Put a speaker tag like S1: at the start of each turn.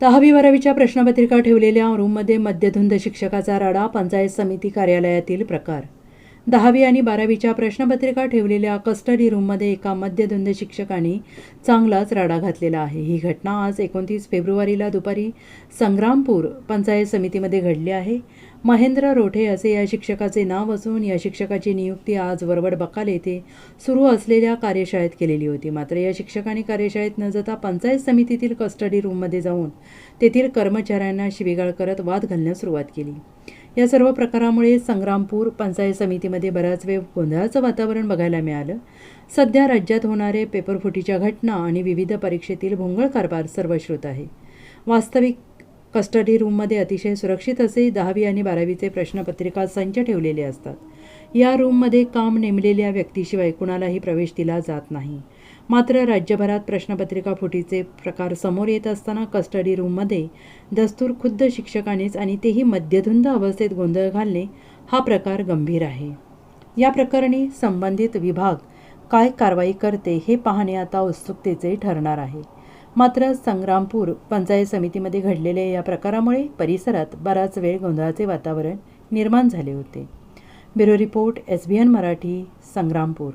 S1: दहावी बारावीच्या प्रश्नपत्रिका ठेवलेल्या रूममध्ये मद्यधुंद शिक्षकाचा राडा पंचायत समिती कार्यालयातील प्रकार दहावी आणि बारावीच्या प्रश्नपत्रिका ठेवलेल्या कस्टडी रूममध्ये एका मद्यधुंद शिक्षकाने चांगलाच राडा घातलेला आहे. ही घटना आज एकोणतीस फेब्रुवारीला दुपारी संग्रामपूर पंचायत समितीमध्ये घडली आहे. महेंद्र रोठे असे या शिक्षकाचे नाव असून या शिक्षकाची नियुक्ती आज वरवड बकाल येथे सुरू असलेल्या कार्यशाळेत केलेली होती. मात्र या शिक्षकाने कार्यशाळेत न जाता पंचायत समितीतील कस्टडी रूममध्ये जाऊन तेथील कर्मचाऱ्यांना शिवीगाळ करत वाद घालण्यास सुरुवात केली. या सर्व प्रकारामुळे संग्रामपूर पंचायत समितीमध्ये बराच वेळ गोंधळाचं वातावरण बघायला मिळालं. सध्या राज्यात होणारे पेपरफुटीच्या घटना आणि विविध परीक्षेतील भोंगळ कारभार सर्वश्रुत आहे. वास्तविक कस्टडी रूममध्ये अतिशय सुरक्षित असे दहावी आणि बारावीचे प्रश्नपत्रिका संच ठेवलेले असतात. या रूममध्ये काम नेमलेल्या व्यक्तीशिवाय कुणालाही प्रवेश दिला जात नाही. मात्र राज्यभरात प्रश्नपत्रिका फुटीचे प्रकार समोर येत असताना कस्टडी रूममध्ये दस्तूर खुद्द शिक्षकानेच आणि तेही मद्यधुंद अवस्थेत गोंधळ घालणे हा प्रकार गंभीर आहे. या प्रकरणी संबंधित विभाग काय कारवाई करते हे पाहणे आता उत्सुकतेचे ठरणार आहे. मात्र संग्रामपूर पंचायत समितीमध्ये घडलेल्या या प्रकारामुळे परिसरात बराच वेळ गोंधळाचे वातावरण निर्माण झाले होते. Bureau report S B N Marathi Sangrampur.